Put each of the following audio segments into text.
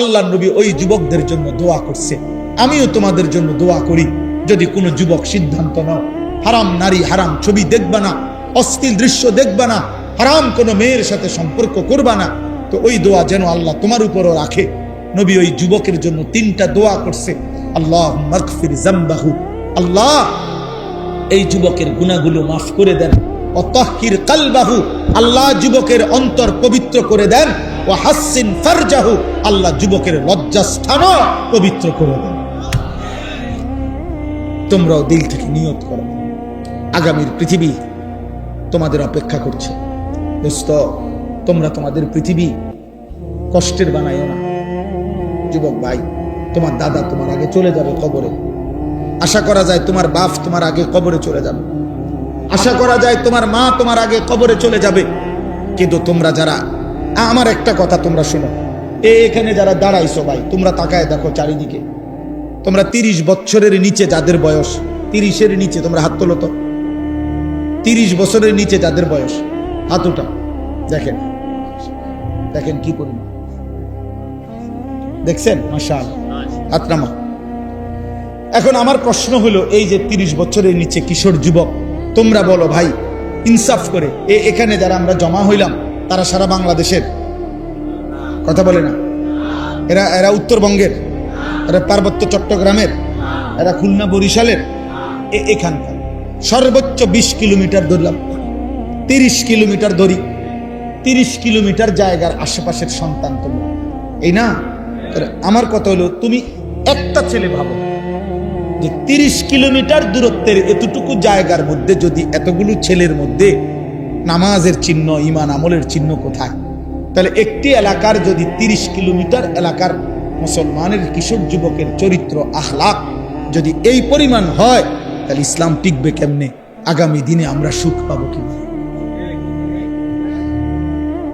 আল্লাহ নবী ওই যুবকদের জন্য দোয়া করছে। আমিও তোমাদের জন্য দোয়া করি। যদি কোনো যুবক সিদ্ধান্ত নাও, হারাম নারী, হারাম ছবি দেখবা না অস্থির দৃশ্য দেখবা না, হারাম কোনো মেয়ের সাথে সম্পর্ক করবা না, তো ওই দোয়া যেন আল্লাহ তোমার উপরও রাখে। নবী ওই যুবকের জন্য তিনটা দোয়া করছে। আল্লাহ মাগফির জামবাহু আল্লাহ, এই যুবকের গুণাগুলো মাফ করে দেন। অতহির কালবাহু। আল্লাহ যুবকের অন্তর পবিত্র করে দেন। ও হাসিন ফারজাহু, আল্লাহ যুবকের পবিত্র করে দেন। তোমরাও দিল থেকে নিয়ত করো। আগামীর পৃথিবী তোমাদের অপেক্ষা করছে। দোস্ত, তোমরা তোমাদের পৃথিবী কষ্টের বানাইও না। যুবক ভাই, তোমার দাদা তোমার আগে চলে যাবে কবরে। আশা করা যায় তোমার বাপ তোমার আগে কবরে চলে যাবে। আশা করা যায় তোমার মা তোমার আগে কবরে চলে যাবে। কিন্তু তোমরা যারা আমার একটা কথা তোমরা শোনো। এখানে যারা দাঁড়াইছো ভাই, তোমরা তাকায় দেখো চারিদিকে। তোমরা তিরিশ বছরের নিচে যাদের বয়স, তিরিশের নিচে তোমরা হাত তোলো তো। তিরিশ বছরের নিচে যাদের বয়স, হাত উঠা দেখেন। দেখেন কি করি দেখছেন? মাসাল হাত নামা এখন আমার প্রশ্ন হলো, এই যে তিরিশ বছরের নিচে কিশোর যুবক, তোমরা বলো ভাই, ইনসাফ করে এখানে যারা আমরা জমা হইলাম তারা সারা বাংলাদেশের। কথা বলে না। এরা এরা উত্তরবঙ্গের, এরা পার্বত্য চট্টগ্রামের, এরা খুলনা বরিশালের এখানকার। সর্বোচ্চ বিশ কিলোমিটার ধরলাম তিরিশ কিলোমিটার দড়ি তিরিশ কিলোমিটার জায়গার আশেপাশের সন্তান তোমরা। এই না? আমার কথা হলো, তুমি একটা ছেলে ভাবো যে তিরিশ কিলোমিটার দূরত্বের এতটুকু জায়গার মধ্যে যদি এতগুলো ছেলের মধ্যে নামাজের চিহ্ন ইমান আমলের চিহ্ন কোথায়? তাহলে একটি এলাকার যদি তিরিশ কিলোমিটার এলাকার মুসলমানের কিশোর যুবকের চরিত্র আহলাক যদি এই পরিমাণ হয়, তাহলে ইসলাম টিকবে কেমনে? আগামী দিনে আমরা সুখ পাবো কি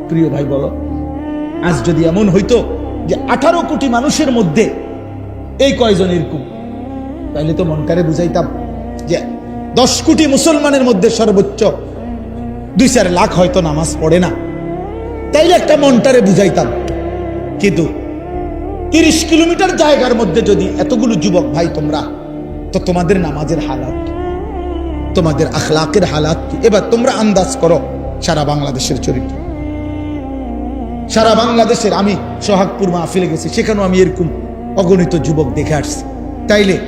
প্রিয় ভাই, বলো। আজ যদি এমন হইতো যে আঠারো কোটি মানুষের মধ্যে এই কয়জন এরকম তাইলে তো মনটারে বুঝাইতাম যে দশ কোটি মুসলমানের মধ্যে সর্বোচ্চ দুই চার লাখ হয়তো নামাজ পড়ে না। তাইলে একটা মনটারে বুঝাইতাম। কিন্তু তিরিশ কিলোমিটার জায়গার মধ্যে যদি এতগুলো যুবক ভাই তোমরা, তো তোমাদের নামাজের হালাত, তোমাদের আখলাকের হালাত কি? এবার তোমরা আন্দাজ করো সারা বাংলাদেশের চরিত্র। সারা বাংলাদেশের আমি সোহাগপুর মাহফিলে গেছি, সেখানেও আমি এরকম অগণিত যুবক দেখে আসছি। তাইলে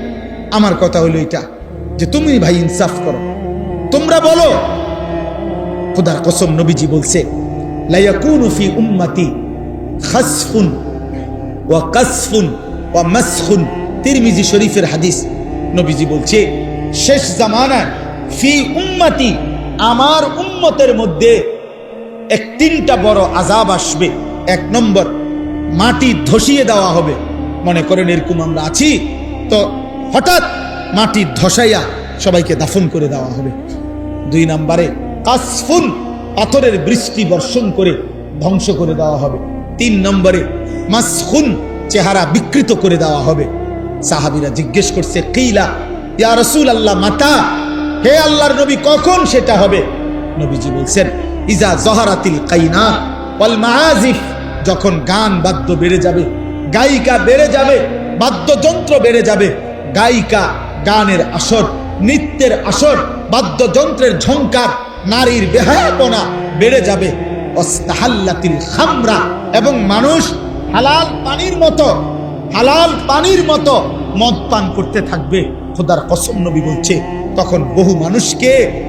আমার কথা হলো এটা, যে তুমি ভাই ইনসাফ করো। তোমরা বলো খুদার কসম নবীজি বলছে তিরমিজি শরীফের হাদিস নবীজি বলছে, শেষ জামানায় ফি উম্মতি আমার উম্মতের মধ্যে এক তিনটা বড় আজাব আসবে। এক নম্বর, মাটি ধসিয়ে দেওয়া হবে। মনে করেন এরকম আমরা আছি, তো হঠাৎ মাটি ধসাইয়া সবাইকে দাফন করে দেওয়া হবে। দুই নম্বরে কাসফুন পাথরের বৃষ্টি বর্ষণ করে ধ্বংস করে দেওয়া হবে। তিন নম্বরে মাসখুন চেহারা বিকৃত করে দেওয়া হবে। সাহাবিরা জিজ্ঞেস করছে, কিলা? ইয়া রসুল আল্লাহ মাতা? হে আল্লাহর নবী, কখন সেটা হবে? নবীজি বলছেন, ইজা জহারাতিল কাইনা ওয়াল মাআজিফ যখন গান বাদ্য বেড়ে যাবে, গায়িকা বেড়ে যাবে, বাদ্যযন্ত্র বেড়ে যাবে, গায়িকা গানের আসর, নৃত্যের আসর, বাদ্যযন্ত্রের ঝংকার নারীর বেহায়াপনা বেড়ে যাবে। খামরা। এবং মানুষ হালাল পানির মতো, হালাল পানির মতো মদ পান করতে থাকবে। খোদার কসম নবী বলছে, তখন বহু মানুষকে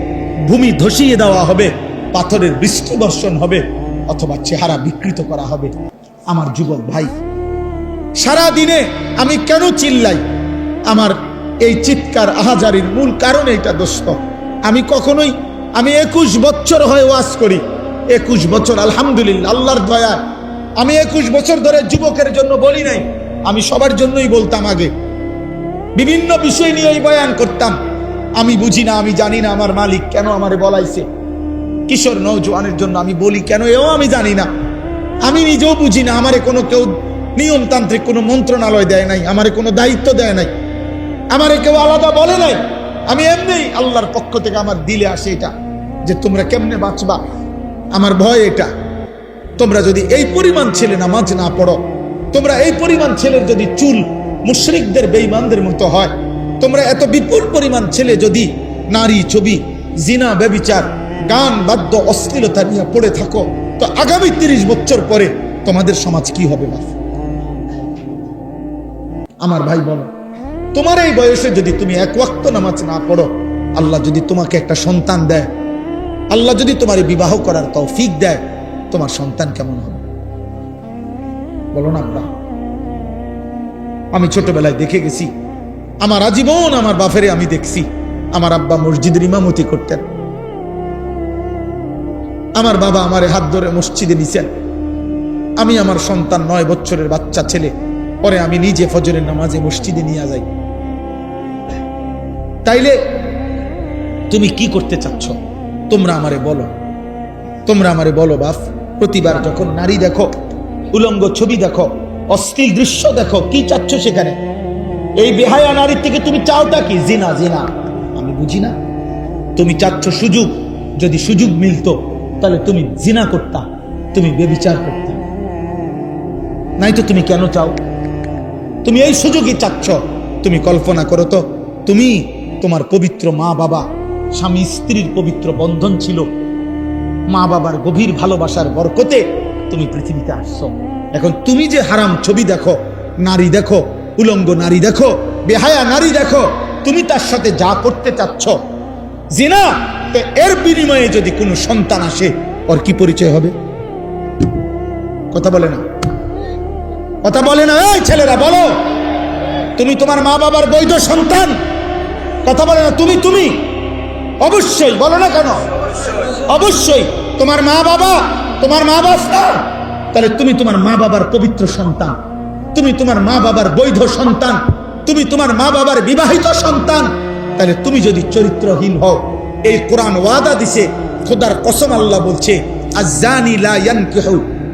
ভূমি ধসিয়ে দেওয়া হবে, পাথরের বৃষ্টি বর্ষণ হবে, অথবা চেহারা বিকৃত করা হবে। আমার যুবক ভাই সারা দিনে আমি কেন চিল্লাই? আমার এই চিৎকার আহাজারির মূল কারণ এইটা দোস্ত। আমি কখনোই আমি একুশ বছর হয়ে ওয়াজ করি। একুশ বছর, আলহামদুলিল্লাহ, আল্লাহর দয়া আমি একুশ বছর ধরে যুবকের জন্য বলি নাই। আমি সবার জন্যই বলতাম আগে। বিভিন্ন বিষয় নিয়ে এই বয়ান করতাম। আমি বুঝি না, আমি জানি না আমার মালিক কেন আমারে বলাইছে। কিশোর নৌজওয়ানের জন্য আমি বলি কেন, এও আমি জানি না। আমি নিজেও বুঝি না, আমারে কোনো কেউ নিয়মতান্ত্রিক কোনো মন্ত্রণালয় দেয় নাই, আমারে কোনো দায়িত্ব দেয় নাই। আমারে কেউ আলাদা বলে নাই। আমি এমনি আল্লাহর পক্ষ থেকে আমার দিলে আসে এটা, যে তোমরা কেমনে বাঁচবা? আমার ভয় এটা। তোমরা যদি এই পরিমাণ ছেলে নামাজ না পড়ো, তোমরা এই পরিমাণ ছেলের যদি চুল মুশরিকদের, বেঈমানদের মতো হয়, তোমরা এত বিপুল পরিমাণ ছেলে যদি নারী ছবি, জিনা, ব্যবিচার, গান, বাদ্য, অশ্লীলতা নিয়ে পড়ে থাকো, তো আগামী তিরিশ বছর পরে তোমাদের সমাজ কি হবে আমার ভাই বলো। তোমার এই বয়সে যদি তুমি এক ওয়াক্ত নামাজ না পড়ো, আল্লাহ যদি তোমাকে একটা সন্তান দেয়, আল্লাহ যদি তোমার বিবাহ করার তৌফিক দেয়, তোমার সন্তান কেমন হবে? বলো না আব্বা। আমি ছোটবেলায় দেখে গেছি, আমার আজীবন আমার বাফেরে আমি দেখছি, আমার আব্বা মসজিদের ইমামতি করতেন। আমার বাবা আমারে হাত ধরে মসজিদে নিছেন। আমি আমার সন্তান নয় বছরের বাচ্চা ছেলে, পরে আমি নিজে ফজরের নামাজে মসজিদে নিয়ে যাই। তাইলে তুমি কি করতে চাচ্ছ? তোমরা আমারে বলো। তোমরা আমারে বলো, বাপ। প্রতিবার যখন নারী দেখো, উলঙ্গ ছবি দেখো, অশ্লীল দৃশ্য দেখো, কি চাচ্ছ সেখানে? এই বেহায়া নারীর থেকে তুমি চাওটা কি? জিনা জিনা। আমি বুঝি না। তুমি চাচ্ছ সুযোগ। যদি সুযোগ মিলতো, তাহলে তুমি জিনা করতা, তুমি বেবিচার করতা। নাই তো তুমি কেন চাও? তুমি এই সুযোগই চাচ্ছ। তুমি কল্পনা করো তো। তুমি তোমার পবিত্র মা বাবা, স্বামী স্ত্রীর পবিত্র বন্ধন ছিল। মা বাবার গভীর ভালোবাসার বরকতে তুমি পৃথিবীতে আসছো। এখন তুমি যে হারাম ছবি দেখো, নারী দেখো, উলঙ্গ নারী দেখো, বেহায়া নারী দেখো, তুমি তার সাথে যা করতে চাচ্ছ। জিনা, তো এর বিনিময়ে যদি কোনো সন্তান আসে, ওর কি পরিচয় হবে? কথা বলে না। কথা বলে না, এই ছেলেরা, বলো। তুমি তোমার মা বাবার বৈধ সন্তান। কথা বলে না, তুমি তুমি। অবশ্যই, বলো না কেন? অবশ্যই। তোমার মা বাবা, তোমার মা বাবা, তাহলে তুমি তোমার মা বাবার পবিত্র সন্তান। তুমি তোমার মা বাবার বৈধ সন্তান। তুমি তোমার মা বাবার বিবাহিত সন্তান। তাহলে তুমি যদি চরিত্রহীন হও, এই কোরআন ওয়াদা দিছে, খোদার কসম আল্লাহ বলছে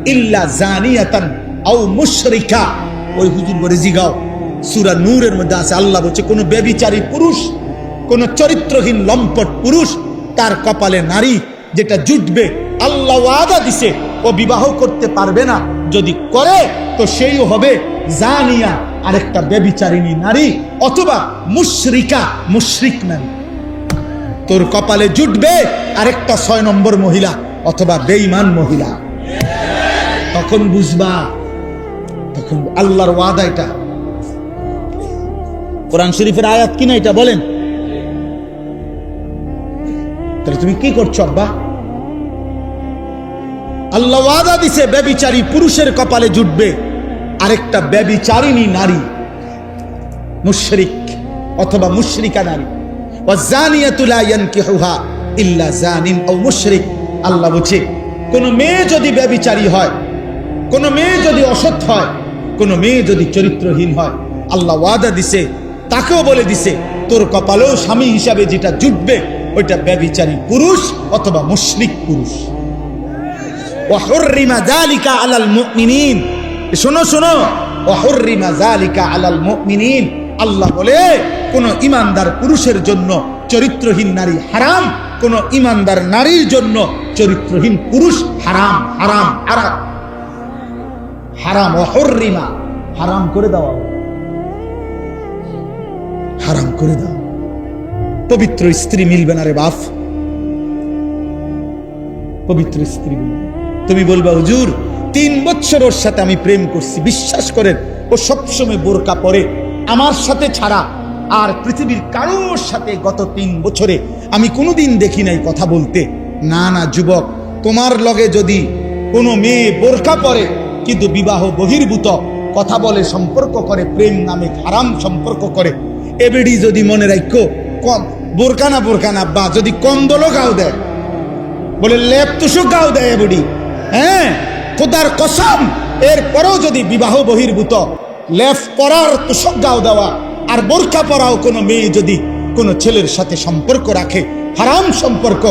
ইল্লা ওই জিগাও। সূরা মধ্যে আছে, আল্লাহ বলছে, কোন বেবিচারী পুরুষ কোন চরিত্রহীন লম্পট পুরুষ তার কপালে নারী, যেটা জুটবে, আল্লাহ ওয়াদা দিছে, ও বিবাহ করতে পারবে না। যদি করে, তো সেই হবে জানিয়া আরেকটা বেবিচারিণী নারী, অথবা মুশরিকা, মুশরিক নারী তোর কপালে জুটবে আরেকটা ছয় নম্বর মহিলা, অথবা বেঈমান মহিলা। তখন বুঝবা, তখন আল্লাহর ওয়াদা এটা। কোরআন শরীফের আয়াত কিনা এটা বলেন? তাহলে তুমি কি করছ, আব্বা? আল্লাহ ওয়াদা দিছে, ব্যবিচারী পুরুষের কপালে জুটবে। আরেকটা ব্যবিচারিণী নারী, মুশরিক অথবা মুশরিকা নারী। লা ইয়ানকিহুহা ইল্লা জানিন মুশরিক, আল্লাহ বলছে, কোন মেয়ে যদি ব্যবিচারী হয়, কোন মেয়ে যদি অসৎ হয়, কোন মেয়ে যদি চরিত্রহীন হয়, আল্লাহ ওয়াদা দিছে, তাকেও বলে দিছে, তোর কপালেও স্বামী হিসাবে যেটা জুটবে ওইটা ব্যবিচারী পুরুষ অথবা মুশরিক পুরুষ। চরিত্রহীন নারী হারাম, কোন ইমানদার নারীর জন্য চরিত্রহীন পুরুষ হারাম হারাম হারাম। হারাম হারাম করে হারাম করে দাও। পবিত্র স্ত্রী মিলবে না রে বাপ। পবিত্র স্ত্রী মিলবে তুমি বলবা, হুজুর, তিন বছর ওর সাথে আমি প্রেম করছি। বিশ্বাস করেন, ও সবসময় বোরকা পরে, আমার সাথে ছাড়া। আর পৃথিবীর কারোর সাথে গত তিন বছরে আমি কোনোদিন দেখি নাই কথা বলতে। না না, যুবক, তোমার লগে যদি কোনো মেয়ে বোরকা পরে, কিন্তু বিবাহ বহির্ভূত, কথা বলে সম্পর্ক করে, প্রেম নামে হারাম সম্পর্ক করে এবেডি যদি মনে রাখো কম। বোরকা না বোরকা না বা যদি কন্দলও গাও দেয়। বলে, লেপ তুষো গাও দেয় এবেডি হ্যাঁ খোদার কসম, এরপরেও যদি বিবাহ বহির্ভূত লেফ পরার তুষক গাও দেওয়া, আর বোরকা পরাও কোনো মেয়ে যদি কোনো ছেলের সাথে সম্পর্ক রাখে, হারাম সম্পর্ক,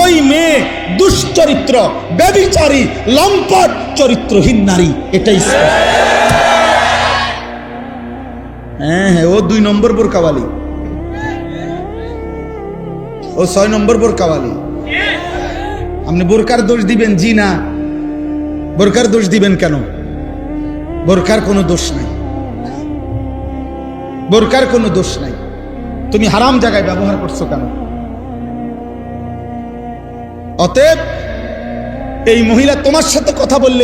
ওই মেয়ে দুশ্চরিত্র ব্যবিচারী লম্পট, চরিত্রহীন নারী, এটাই হ্যাঁ হ্যাঁ ও দুই নম্বর বোরকাওয়ালি। ও ছয় নম্বর বোরকাওয়ালি আপনি বোরকার দোষ দিবেন, জি না। বোরকার দোষ দিবেন কেন? বোরকার কোনো দোষ নাই। বোরকার কোনো দোষ নাই। তুমি হারাম জায়গায় ব্যবহার করছ কেন? অতএব এই মহিলা তোমার সাথে কথা বললে